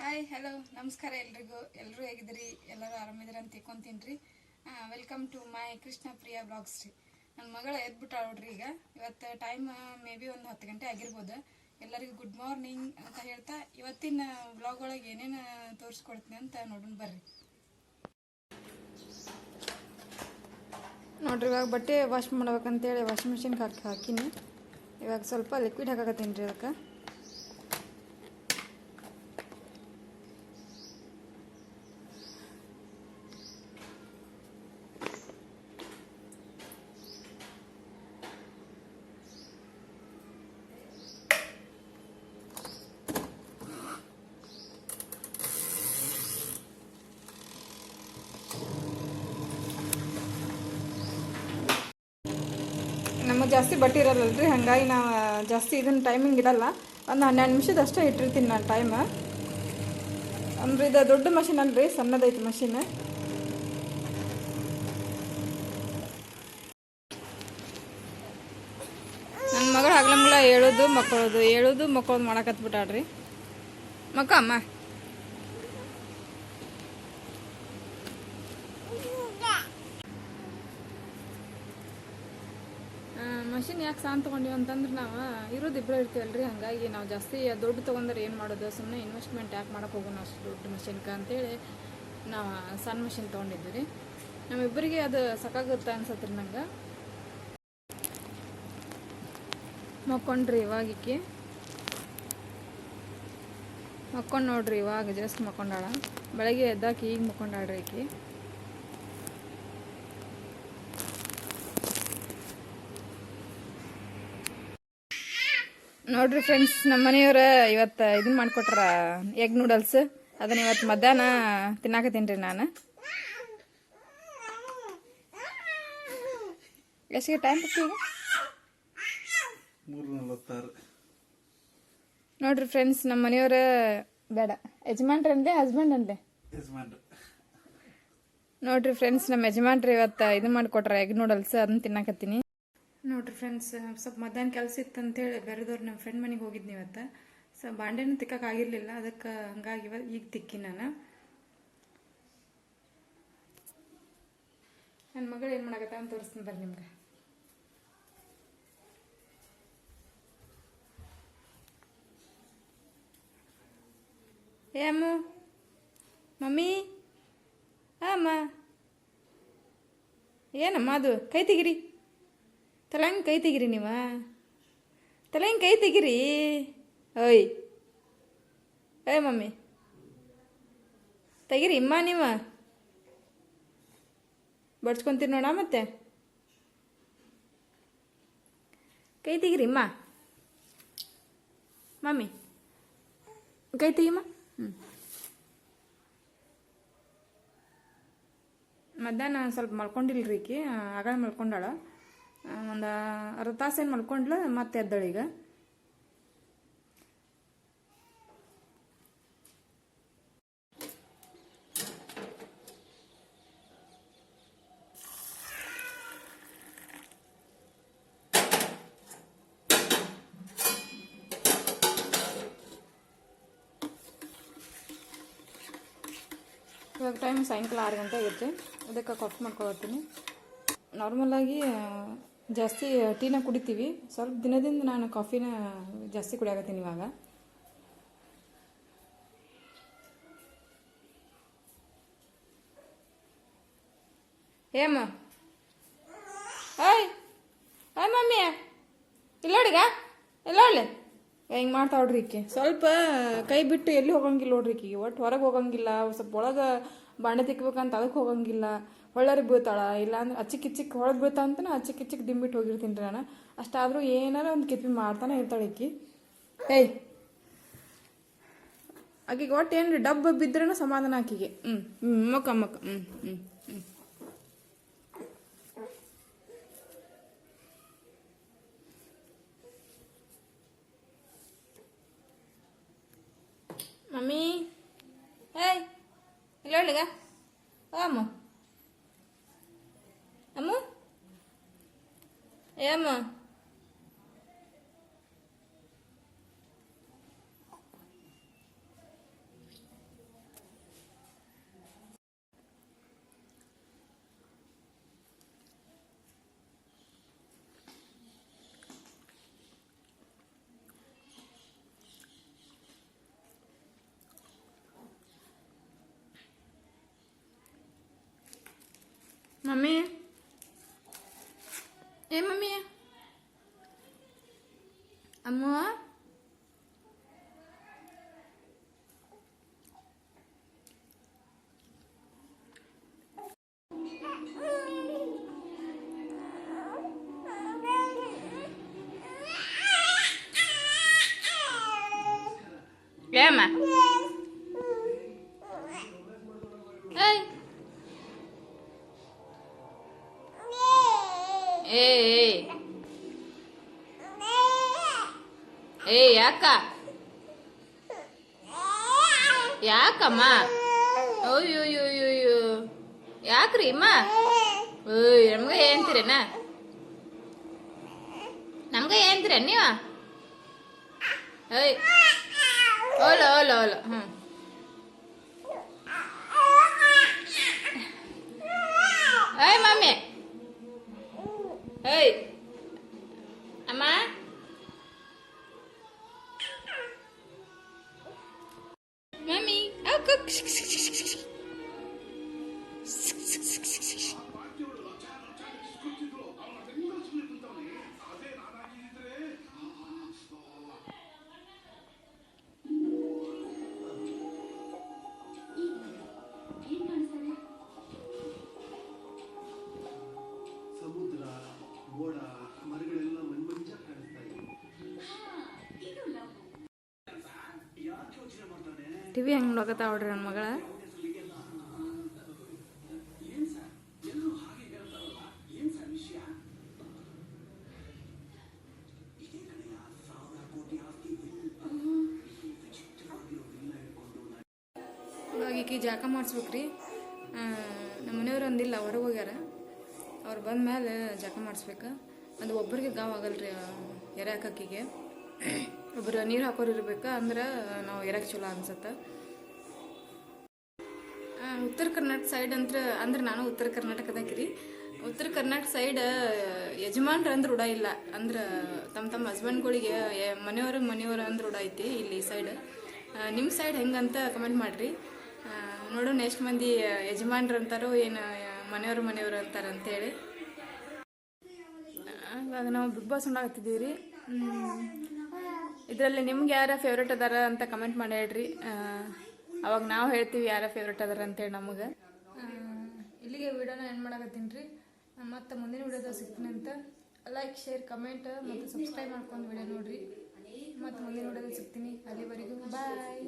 Hi hello ನಮಸ್ಕಾರ ಎಲ್ರಿಗೂ. ಎಲ್ಲರೂ ಹೇಗಿದ್ರಿ ಎಲ್ಲರೂ ಆರಾಮಿದ್ರಿ ಅಂತ ತಿಳ್ಕೊಂತೀನಿ ರೀ. Welcome to my Krishna Priya blogs ರೀ. ನನ್ನ ಮಗಳು ಎದ್ಬಿಟ್ಟಾಳ ನೋಡ್ರಿ ಈಗ. ಇವತ್ತು ಟೈಮ್ ಮೇ ಬಿ ಒಂದು ಹತ್ತು ಗಂಟೆ ಆಗಿರ್ಬೋದು. ಎಲ್ಲರಿಗೂ ಗುಡ್ ಮಾರ್ನಿಂಗ್ ಅಂತ ಹೇಳ್ತಾ ಇವತ್ತಿನ ಬ್ಲಾಗ್ ಒಳಗೆ ಏನೇನು ತೋರಿಸ್ಕೊಡ್ತೀನಿ ಅಂತ ನೋಡೋಣ ಬರ್ರಿ. ನೋಡ್ರಿ, ಇವಾಗ ಬಟ್ಟೆ ವಾಶ್ ಮಾಡ್ಬೇಕಂತೇಳಿ ವಾಷಿಂಗ್ ಮಿಷಿನ್ಗೆ ಹಾಕಿ, ಹಾಕಿನಿ. ಇವಾಗ ಸ್ವಲ್ಪ ಲಿಕ್ವಿಡ್ ಹಾಕಕತ್ತೀನಿ ರೀ ಅದಕ್ಕೆ. ಜಾಸ್ತಿ ಬಟ್ಟೆ ಇರಲ್ಲಲ್ರಿ ಹಾಗಾಗಿ ನಾವು ಜಾಸ್ತಿ ಇದನ್ನ ಟೈಮಿಂಗ್ ಇಡಲ್ಲ. ಒಂದು ಹನ್ನೆರಡು ನಿಮಿಷದ ಅಷ್ಟೇ ಇಟ್ಟಿರ್ತೀನಿ ನಾನು ಟೈಮ್ ಅಂದ್ರೆ ಇದು ದೊಡ್ಡ ಮಷಿನ್ ಅಲ್ರಿ, ಸಣ್ಣದೈತಿ ಮಷಿನ್ ನನ್ನ ಮಗಳು ಹಗ್ಲಂಗ್ಲ ಹೇಳೋದು, ಮಕ್ಕಳೋದು ಹೇಳೋದು, ಮಕ್ಕಳೋದು ಮಾಡಕತ್ಬಿಟ್ಟಾಳ್ರಿ. ಮಕ್ಕ ಅಮ್ಮ ಮಷಿನ್ ಯಾಕೆ ಸಾನ್ ತೊಗೊಂಡಿವಿ ಅಂತಂದ್ರೆ ನಾವು ಇರೋದು ಇಬ್ಬರೇ ಇರ್ತೀವಲ್ರಿ, ಹಾಗಾಗಿ ನಾವು ಜಾಸ್ತಿ ದುಡ್ಡು ತೊಗೊಂಡ್ರೆ ಏನು ಮಾಡೋದು ಸುಮ್ಮನೆ ಇನ್ವೆಸ್ಟ್ಮೆಂಟ್ ಯಾಕೆ ಮಾಡೋಕೆ ಹೋಗೋಣ ಅಷ್ಟು ದೊಡ್ಡ ಮಷಿನ್ಗೆ ಅಂತೇಳಿ ನಾವು ಸಣ್ಣ ಮಷಿನ್ ತೊಗೊಂಡಿದ್ವಿ ರೀ. ನಮ್ಮಿಬ್ಬರಿಗೆ ಅದು ಸಾಕಾಗುತ್ತೆ ಅನ್ಸತ್ರಿ ನಂಗೆ? ಮಕ್ಕೊಂಡ್ರಿ ಇವಾಗಿಕ್ಕಿ ಮಕ್ಕೊಂಡು ನೋಡ್ರಿ ಇವಾಗ ಜಸ್ಟ್ ಮಕ್ಕೊಂಡಾಳ. ಬೆಳಗ್ಗೆ ಎದ್ದಾಕಿ ಈಗ ಮಕ್ಕೊಂಡಾಳ್ರಿ ಈಕಿ. ನೋಡ್ರಿ ಫ್ರೆಂಡ್ಸ್ ನಮ್ಮ ಮನೆಯವ್ರ ಇವತ್ತು ಇದನ್ನ ಮಾಡಿಕೊಟ್ರ ಎಗ್ ನೂಡಲ್ಸ್ ಅದನ್ನ ಇವತ್ತು ಮಧ್ಯಾಹ್ನ ತಿನ್ನಾಕತ್ತೀನಿ ರೀ ನಾನು. ಎಷ್ಟಿಗೆ ಟೈಮ್ ನೋಡ್ರಿ ಫ್ರೆಂಡ್ಸ್ ನಮ್ಮ ಮನೆಯವ್ರ ಬೇಡ. ಯಜಮಾನ್ರಿ ಅಂದೆ ಹಸ್ಬೆಂಡ್ ಅಂದೆ ನೋಡ್ರಿ ಫ್ರೆಂಡ್ಸ್ ನಮ್ಮ ಯಜಮಾನ್ರಿ ಇವತ್ತು ಇದು ಮಾಡ್ಕೊಟ್ರ ಎಗ್ ನೂಡಲ್ಸ್ ಅದನ್ನ ತಿನ್ನಾಕತ್ತೀನಿ. ನೋಡ್ರಿ ಫ್ರೆಂಡ್ಸ್ ಸ್ವಲ್ಪ ಮಧ್ಯಾಹ್ನ ಕೆಲಸ ಇತ್ತು ಅಂತೇಳಿ ಬೇರೆದವ್ರು ನಮ್ಮ ಫ್ರೆಂಡ್ ಮನೆಗೆ ಹೋಗಿದ್ನಿ ಇವತ್ತು ಸೊ ಬಾಂಡೆನೂ ತಿಕ್ಕಾಗಿರಲಿಲ್ಲ ಅದಕ್ಕೆ ಹಂಗಾಗಿ ಈಗ ತಿಕ್ಕಿ ನಾನು. ನನ್ನ ಮಗಳು ಏನು ಮಾಡಕತ್ತ ಅಂತ ತೋರಿಸ್ತೀನಿ ಬರ್ರಿ ನಿಮ್ಗೆ. ಏ ಅಮ್ಮ, ಮಮ್ಮಿ ಅಮ್ಮ. ಏನಮ್ಮ ಅದು? ಕೈ ತೆಗಿರಿ. ತಲೆ ಹಂಗೆ ಕೈ ತೆಗಿರಿ ನೀವ? ತಲೆ ಹಿಂಗೆ ಕೈ ತೆಗಿರಿ? ಓಯ್. ಏಯ್ ಮಮ್ಮಿ. ತೆಗಿರಿ ಇಮ್ಮ ನೀವ? ಬಡ್ಸ್ಕೊಂತೀರಿ ನೋಡ ಮತ್ತೆ? ಕೈ ತೆಗಿರಿ ಇಮ್ಮ. ಮಮ್ಮಿ. ಕೈ ತೆಗಿಮ್ಮ ಹ್ಞೂ ಮಧ್ಯಾಹ್ನ ಸ್ವಲ್ಪ ಮಲ್ಕೊಂಡಿಲ್ರಿ ಈಕಿ ಆಗ ಮಲ್ಕೊಂಡಾಳ. ಒಂದು ಅರ್ಧ ತಾಸೇನು ಮಲ್ಕೊಂಡ್ಲ, ಮತ್ತೆ ಎದ್ದಳೀಗ ಇವಾಗ ಟೈಮ್ ಸಾಯಂಕಾಲ ಆರು ಗಂಟೆ ಆಗುತ್ತೆ ಅದಕ್ಕೆ ಕಾಫಿ ಮಾಡ್ಕೊಳತ್ತೀನಿ. ನಾರ್ಮಲಾಗಿ ಜಾಸ್ತಿ ಟೀನ ಕುಡಿತೀವಿ. ಸ್ವಲ್ಪ ದಿನದಿಂದ ನಾನು ಕಾಫಿನ ಜಾಸ್ತಿ ಕುಡಿಯಾಕತ್ತೀನಿ ಇವಾಗ. ಏಮ್ಮ ಓಯ್ ಓಯ್ ಮಮ್ಮಿ. ಇಲ್ಲೋಡಿಗ ಇಲ್ಲೋಡ್ಲಿ ಹಿಂಗೆ ಮಾಡ್ತಾವ್ರಿ ಈಕೆ. ಸ್ವಲ್ಪ ಕೈ ಬಿಟ್ಟು ಎಲ್ಲಿ ಹೋಗಂಗಿಲ್ಲ ನೋಡ್ರಿ ಈಕಿಗೆ ಒಟ್ಟು ಹೊರಗೆ ಹೋಗಂಗಿಲ್ಲ. ಸ್ವಲ್ಪ ಒಳಗೆ ಬಾಂಡೆ ತಿಕ್ಬೇಕಂತ ಅದಕ್ಕೆ ಹೋಗಂಗಿಲ್ಲ. ಹೊಳ್ಳರಿ ಬೀಳ್ತಾಳ, ಇಲ್ಲಾಂದ್ರೆ ಅಚ್ಚಿಕ್ ಇಚ್ಚಿಕ್ ಹೊಳಗೆ ಬೀಳ್ತಾ ಅಂತನ ಅಚ್ಚಿಕ್ ಇಚ್ಚಿಕ್ ದಿಂಬಿಟ್ಟು ಹೋಗಿರ್ತೀನಿ ರೀ ನಾನು ಅಷ್ಟಾದರೂ ಏನಾರ ಒಂದು ಕಿತ್ವಿ ಮಾಡ್ತಾನೆ ಇರ್ತಾಳೆ ಈಕಿ. ಏಯ್. ಆಕಿಗೆ ಒಟ್ಟು ಏನು ಡಬ್ಬ ಬಿದ್ರೇನು ಸಮಾಧಾನ ಆಕಿಗೆ. ಹ್ಞೂ ಮಕ್ಕ ಮಕ್ಕ ಹ್ಞೂ ಹ್ಞೂ Emma. Mami? ಅಮ್ಮ ಏಮ್ಮ ಏಯ್ ಏ, ಯಾಕ? ಯಾಕಮ್ಮ? ಅಯ್ಯೋಯ್ಯೋಯ್ಯೋ ಯಾಕ್ರಿ ಅಮ್ಮ? ಓಯ್ ನಮ್ಗೆ ಏನ್ತಿರೇನ ನಮ್ಗೆ ಏನ್ತಿರ ನೀವ? ಏಯ್ ಓಲ ಓಲ ಓಲ ಹ್ಞೂ ಏಯ್ ಮಮ್ಮಿ. ಏಯ್ ಮಮ್ಮಿ ಸಮುದ್ರ ಕೋಟಿ ವಿ ಹೆಂಗೆ ನೋಡಕತ್ತಾವ ನೋಡ್ರಿ ನನ್ನ ಮಗಳ. ಈಕಿ ಜಾಕ ಮಾಡಿಸ್ಬೇಕ್ರಿ. ನಮ್ಮ ಮನೆಯವ್ರು ಅಂದಿಲ್ಲ, ಹೊರಗೆ ಹೋಗ್ಯಾರ. ಅವ್ರು ಬಂದ ಮೇಲೆ ಜಾಕ ಮಾಡಿಸ್ಬೇಕು. ಅದು ಒಬ್ಬರಿಗೆ ಗಾವ್ ಆಗಲ್ರಿ ಎರೆ ಹಾಕಕ್ಕಿಗೆ ಒಬ್ಬರು ನೀರು ಹಾಕೋರು ಇರ್ಬೇಕು? ಅಂದ್ರೆ ನಾವು ಎರಕ್ ಚಲೋ ಅನ್ಸತ್ತೆ. ಉತ್ತರ ಕರ್ನಾಟಕ ಸೈಡ್ ಅಂತ ಅಂದ್ರೆ ನಾನು ಉತ್ತರ ಕರ್ನಾಟಕದಾಗಿರಿ ಉತ್ತರ ಕರ್ನಾಟಕ ಸೈಡ್ ಯಜಮಾನ್ರ ಅಂದ್ರೆ ರೂಢ ಇಲ್ಲ. ಅಂದ್ರೆ ತಮ್ಮ ತಮ್ಮ ಹಸ್ಬೆಂಡ್ಗಳಿಗೆ ಮನೆಯವ್ರ ಮನೆಯವ್ರ ಅಂದ್ರೆ ರೂಢ ಐತಿ ಇಲ್ಲಿ ಸೈಡ್ ನಿಮ್ಮ ಸೈಡ್ ಹೆಂಗಂತ ಕಮೆಂಟ್ ಮಾಡಿರಿ. ನೋಡೋಣ ನೆಕ್ಸ್ಟ್ ಮಂದಿ ಯಜಮಾನ್ರು ಅಂತಾರೋ, ಏನು, ಮನೆಯವ್ರ ಮನೆಯವ್ರು ಅಂತಾರ ಅಂತೇಳಿ ಇವಾಗ ನಾವು ಬಿಗ್ ಬಾಸ್ ನೋಡಾಕತ್ತಿದ್ದೀವಿ ರೀ ಇದರಲ್ಲಿ ನಿಮ್ಗೆ ಯಾರ ಫೇವ್ರೇಟ್ ಅದಾರ ಅಂತ ಕಮೆಂಟ್ ಮಾಡಿ ಹೇಳ್ರಿ. ಅವಾಗ ನಾವು ಹೇಳ್ತೀವಿ ಯಾರ ಫೇವ್ರೇಟ್ ಅದಾರ ಅಂತೇಳಿ ನಮಗೆ. ಇಲ್ಲಿಗೆ ವಿಡಿಯೋನ ಏನು ಮಾಡಕತ್ತೀನಿ ಮತ್ತು ಮುಂದಿನ ವಿಡಿಯೋದಾಗ ಸಿಗ್ತೀನಿ ಅಂತ. ಲೈಕ್ ಶೇರ್ ಕಮೆಂಟ್ ಮತ್ತು ಸಬ್ಸ್ಕ್ರೈಬ್ ಮಾಡ್ಕೊಂಡು ವಿಡಿಯೋ ನೋಡ್ರಿ. ಮತ್ತು ಮುಂದಿನ ವಿಡಿಯೋದಲ್ಲಿ ಸಿಗ್ತೀನಿ. ಅಲ್ಲಿವರೆಗೂ ಬಾಯ್